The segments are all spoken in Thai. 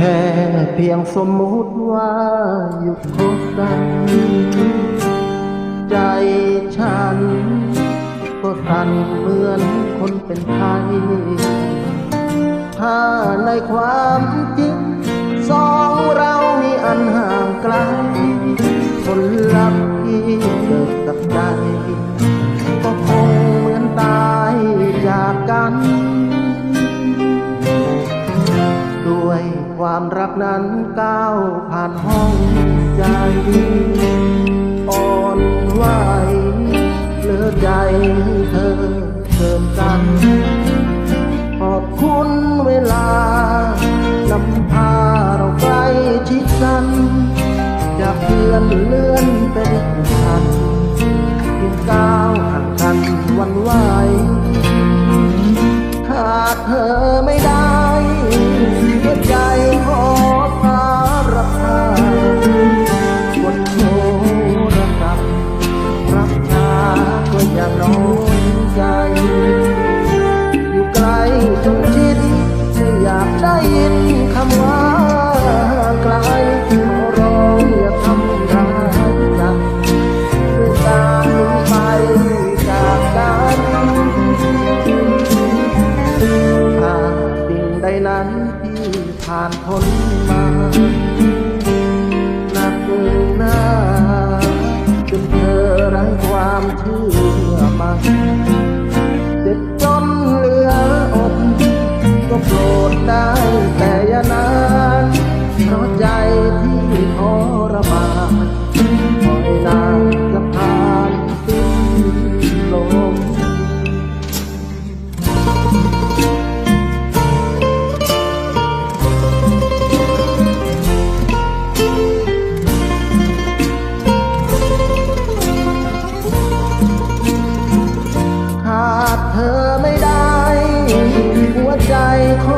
แค่เพียงสมมุติว่าหยุดคบกัน ใจฉัน ก็สั่นเหมือนคนเป็นไข้ถ้าในความจริงสองเรามีอันห่างไกลคนลับที่เกิดกับใจก็คงเหมือนตายจากกัน รักนั้นก้าวผ่านห พกดโทรศัพท์รับช้าก็ยังน้อยใจ อยู่ไกลจนชิดไม่อยากได้ยินคำว่าไกลขอร้องอย่าทำร้ายใจด้วยการหนีไปจากกันถ้าสิ่งใดนั้นที่ผ่านพ้นมา มานคอยนานจะผ่านสิ้นลมขาดเธอไม่ได้ หัวใจขอส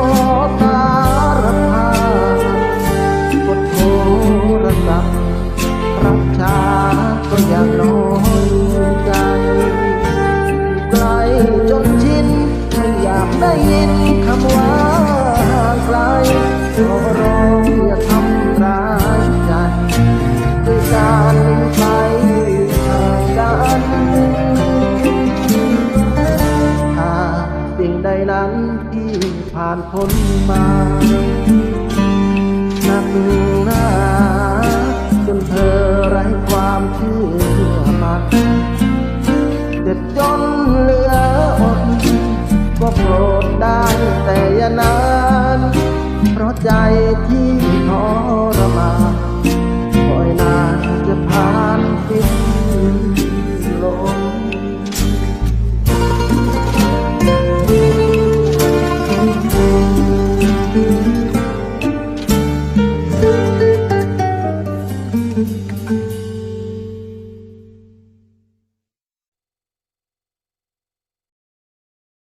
ที่ผ่านพ้นมาหนักหนาจนเธอไร้ความเชื่อมันเจ็ดจนเหลืออดก็โกรธได้แต่อย่า